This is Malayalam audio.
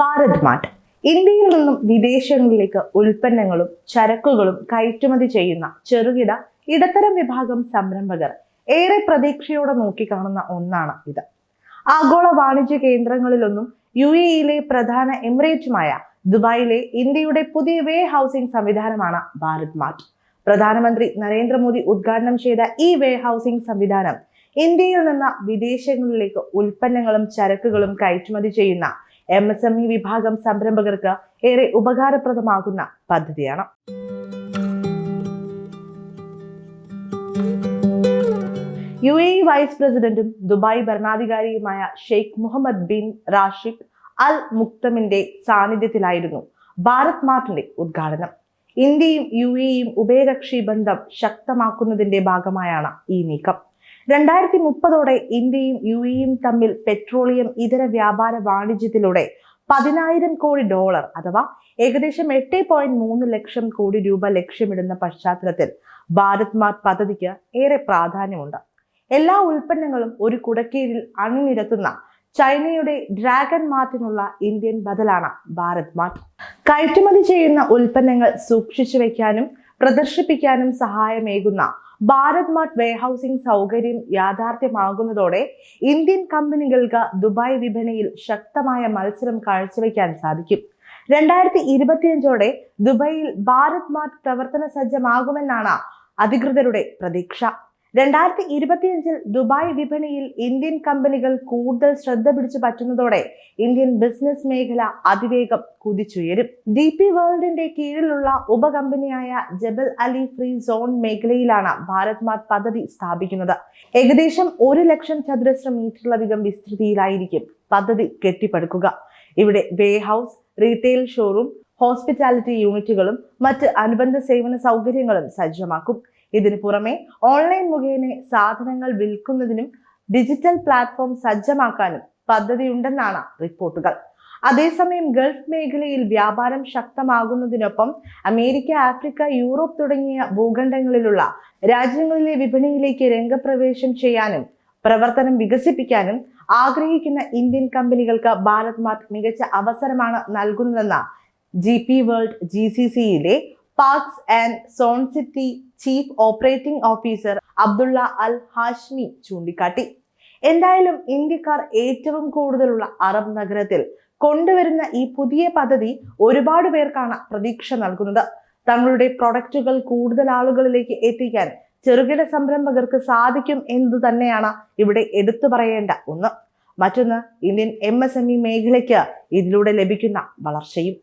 ഭാരത് മാർട്ട്. ഇന്ത്യയിൽ നിന്നും വിദേശങ്ങളിലേക്ക് ഉൽപ്പന്നങ്ങളും ചരക്കുകളും കയറ്റുമതി ചെയ്യുന്ന ചെറുകിട ഇടത്തരം വിഭാഗം സംരംഭകർ ഏറെ പ്രതീക്ഷയോടെ നോക്കിക്കാണുന്ന ഒന്നാണ് ഇത്. ആഗോള വാണിജ്യ കേന്ദ്രങ്ങളിലൊന്നും യു എയിലെ പ്രധാന എമിറേറ്റുമായ ദുബായിലെ ഇന്ത്യയുടെ പുതിയ വേ ഹൗസിംഗ് സംവിധാനമാണ് ഭാരത് മാർട്ട്. പ്രധാനമന്ത്രി നരേന്ദ്രമോദി ഉദ്ഘാടനം ചെയ്ത ഈ വേ ഹൗസിംഗ് സംവിധാനം ഇന്ത്യയിൽ നിന്ന് വിദേശങ്ങളിലേക്ക് ഉൽപ്പന്നങ്ങളും ചരക്കുകളും കയറ്റുമതി ചെയ്യുന്ന എം എസ് എം ഇ വിഭാഗം സംരംഭകർക്ക് ഏറെ ഉപകാരപ്രദമാകുന്ന പദ്ധതിയാണ്. യു എ വൈസ് പ്രസിഡന്റും Dubai ഭരണാധികാരിയുമായ Sheikh Mohammed bin Rashid Al മുക്തമിന്റെ സാന്നിധ്യത്തിലായിരുന്നു ഭാരത് മാർട്ടിന്റെ ഉദ്ഘാടനം. ഇന്ത്യയും യു എയും ഉഭയകക്ഷി ബന്ധം ശക്തമാക്കുന്നതിന്റെ ഭാഗമായാണ് ഈ നീക്കം. രണ്ടായിരത്തി മുപ്പതോടെ ഇന്ത്യയും യു എയും തമ്മിൽ പെട്രോളിയം ഇതര വ്യാപാര വാണിജ്യത്തിലൂടെ പതിനായിരം കോടി ഡോളർ അഥവാ ഏകദേശം എട്ട് പോയിന്റ് മൂന്ന് ലക്ഷം കോടി രൂപ ലക്ഷ്യമിടുന്ന പശ്ചാത്തലത്തിൽ ഭാരത് മാർട്ട് പദ്ധതിക്ക് ഏറെ പ്രാധാന്യമുണ്ട്. എല്ലാ ഉൽപ്പന്നങ്ങളും ഒരു കുടക്കീഴിൽ അണിനിരത്തുന്ന ചൈനയുടെ ഡ്രാഗൺ മാർട്ടിനുള്ള ഇന്ത്യൻ ബദലാണ് ഭാരത് മാർട്ട്. കയറ്റുമതി ചെയ്യുന്ന ഉൽപ്പന്നങ്ങൾ സൂക്ഷിച്ചു വയ്ക്കാനും പ്രദർശിപ്പിക്കാനും സഹായമേകുന്ന ഭാരത് മാർട്ട് വെയർഹൌസിംഗ് സൗകര്യം യാഥാർത്ഥ്യമാകുന്നതോടെ ഇന്ത്യൻ കമ്പനികൾക്ക് ദുബായ് വിപണിയിൽ ശക്തമായ മത്സരം കാഴ്ചവെക്കാൻ സാധിക്കും. രണ്ടായിരത്തി ഇരുപത്തിയഞ്ചോടെ ദുബായിൽ ഭാരത് മാർട്ട് പ്രവർത്തന സജ്ജമാകുമെന്നാണ് അധികൃതരുടെ പ്രതീക്ഷ. രണ്ടായിരത്തി ഇരുപത്തിയഞ്ചിൽ ദുബായ് വിപണിയിൽ ഇന്ത്യൻ കമ്പനികൾ കൂടുതൽ ശ്രദ്ധ പിടിച്ചു പറ്റുന്നതോടെ ഇന്ത്യൻ ബിസിനസ് മേഖല അതിവേഗം കുതിച്ചുയരും. ഡി പി വേൾഡിന്റെ കീഴിലുള്ള ഉപകമ്പനിയായ ജബൽ അലി ഫ്രീ സോൺ മേഖലയിലാണ് ഭാരത് മാത് പദ്ധതി സ്ഥാപിക്കുന്നത്. ഏകദേശം ഒരു ലക്ഷം ചതുരശ്ര മീറ്ററിലധികം വിസ്തൃതിയിലായിരിക്കും പദ്ധതി കെട്ടിപ്പടുക്കുക. ഇവിടെ warehouse retail showroom hospitality യൂണിറ്റുകളും മറ്റ് അനുബന്ധ സേവന സൗകര്യങ്ങളും സജ്ജമാക്കും. ഇതിനു പുറമെ ഓൺലൈൻ മുഖേന സാധനങ്ങൾ വിൽക്കുന്നതിനും ഡിജിറ്റൽ പ്ലാറ്റ്ഫോം സജ്ജമാക്കാനും പദ്ധതിയുണ്ടെന്നാണ് റിപ്പോർട്ടുകൾ. അതേസമയം ഗൾഫ് മേഖലയിൽ വ്യാപാരം ശക്തമാകുന്നതിനൊപ്പം അമേരിക്ക ആഫ്രിക്ക യൂറോപ്പ് തുടങ്ങിയ ഭൂഖണ്ഡങ്ങളിലുള്ള രാജ്യങ്ങളിലെ വിപണിയിലേക്ക് രംഗപ്രവേശം ചെയ്യാനും പ്രവർത്തനം വികസിപ്പിക്കാനും ആഗ്രഹിക്കുന്ന ഇന്ത്യൻ കമ്പനികൾക്ക് ഭാരത് മാർട്ട് മികച്ച അവസരമാണ് നൽകുന്നതെന്ന G P world G C സിയിലെ parks and zone city chief operating officer Abdullah Al Hashmi ചൂണ്ടിക്കാട്ടി. എന്തായാലും ഇന്ത്യക്കാർ ഏറ്റവും കൂടുതലുള്ള അറബ് നഗരത്തിൽ കൊണ്ടുവരുന്ന ഈ പുതിയ പദ്ധതി ഒരുപാട് പേർക്കാണ് പ്രതീക്ഷ നൽകുന്നത്. തങ്ങളുടെ പ്രൊഡക്റ്റുകൾ കൂടുതൽ ആളുകളിലേക്ക് എത്തിക്കാൻ ചെറുകിട സംരംഭകർക്ക് സാധിക്കും എന്ന് തന്നെയാണ് ഇവിടെ എടുത്തു പറയേണ്ട ഒന്ന്. മറ്റൊന്ന് Indian M S M E മേഖലയ്ക്ക് ഇതിലൂടെ ലഭിക്കുന്ന വളർച്ചയും.